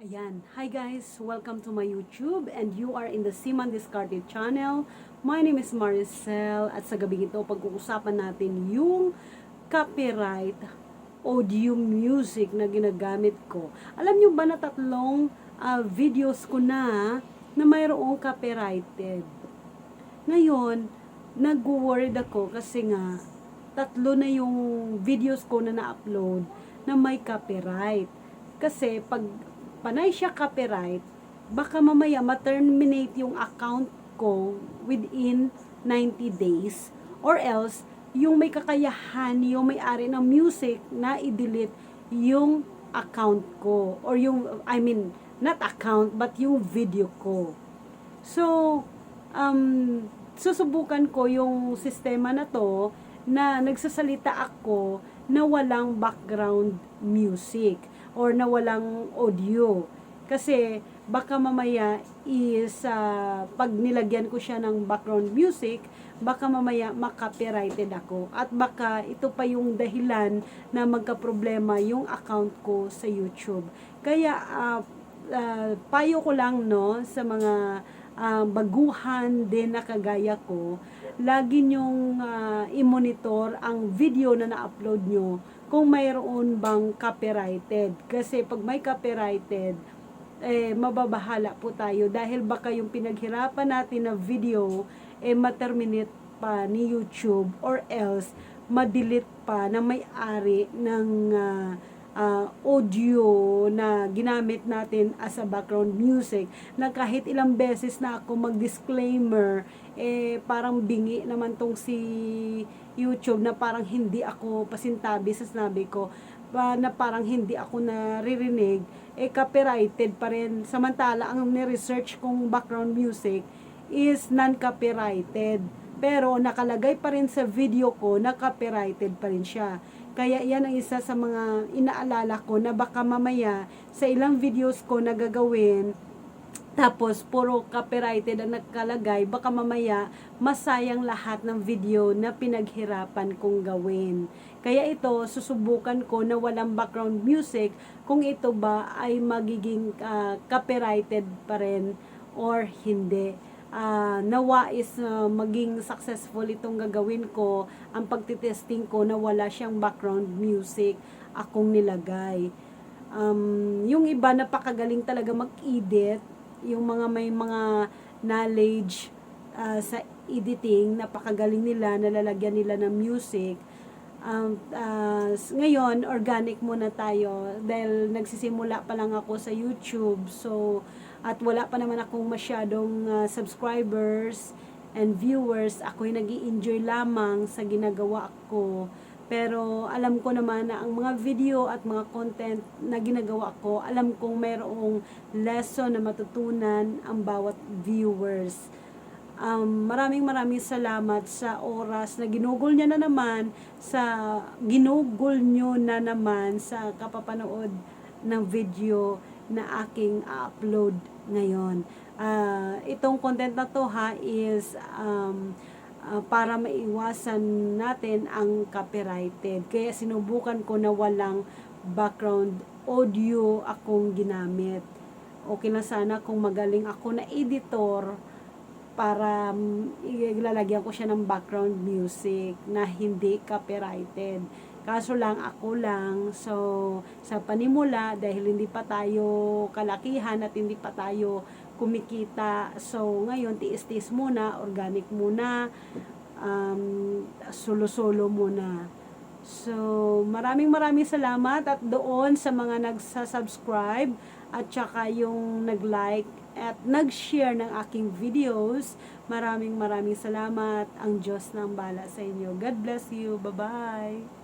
Ayan. Hi guys! Welcome to my YouTube and you are in the Siman Discarded channel. My name is Maricel at sa gabi ito pag-uusapan natin yung copyright audio music na ginagamit ko. Alam nyo ba na tatlong ah, videos ko na na mayroong copyrighted? Ngayon, nag-worried ako kasi nga tatlo na yung videos ko na na-upload na may copyright. Kasi pag panay siya copyright, baka mamaya ma-terminate yung account ko within 90 days. Or else yung may kakayahan, yung may-ari ng music na i-delete yung account ko. Or yung I mean not account but yung video ko. So um susubukan ko yung sistema na to na nagsasalita ako na walang background music or na walang audio. Kasi baka mamaya is ah, pag nilagyan ko siya ng background music, baka mamaya makopyrighted ako. At baka ito pa yung dahilan na magka-problema yung account ko sa YouTube. Kaya ah, ah, payo ko lang no sa mga ah, baguhan din na kagaya ko, lagi nyong ah, i-monitor ang video na na-upload nyo kung mayroon bang copyrighted. Kasi pag may copyrighted, eh, mababahala po tayo dahil baka yung pinaghirapan natin na video eh ma-terminate pa ni YouTube or else ma-delete pa na may-ari ng ah, ah, audio na ginamit natin as a background music na kahit ilang beses na ako mag-disclaimer eh parang bingi naman tong si YouTube na parang hindi ako pasintabi sa sinabi ko na parang hindi ako naririnig eh copyrighted pa rin. Samantala ang ni-research kong background music is non-copyrighted pero nakalagay pa rin sa video ko na copyrighted pa rin siya kaya yan ang isa sa mga inaalala ko na baka mamaya sa ilang videos ko na gagawin tapos, puro copyrighted ang nakalagay. Baka mamaya, masayang lahat ng video na pinaghirapan kong gawin. Kaya ito, susubukan ko na walang background music kung ito ba ay magiging ah, copyrighted pa rin or hindi. Ah, nawa is ah, maging successful itong gagawin ko, ang pagtitesting ko na wala siyang background music akong nilagay. Um, yung iba napakagaling talaga mag-edit, yung mga may mga knowledge ah, sa editing, napakagaling nila, nalalagyan nila ng music. Um, s- ngayon, organic muna tayo dahil nagsisimula pa lang ako sa YouTube. So, at wala pa naman akong masyadong ah, subscribers and viewers. Ako'y nag enjoy lamang sa ginagawa ko. Pero alam ko naman na ang mga video at mga content na ginagawa ko, alam kong mayroong lesson na matutunan ang bawat viewers. Um, maraming maraming salamat sa oras na ginugol niya na naman, sa ginugol nyo na naman sa kapapanood ng video na aking upload ngayon. Ah, itong content na to ha is um, ah, para maiwasan natin ang copyrighted. Kaya sinubukan ko na walang background audio akong ginamit. Okay na sana kung magaling ako na editor para mm, ilalagyan ko siya ng background music na hindi copyrighted. Kaso lang ako lang, so sa panimula dahil hindi pa tayo kalakihan at hindi pa tayo kumikita. So ngayon tiis-tiis muna, organic muna, um, solo-solo muna. So, maraming maraming salamat at doon sa mga nagsa-subscribe at saka yung nag-like at nag-share ng aking videos. Maraming maraming salamat. Ang Diyos ng bala sa inyo. God bless you. Bye-bye.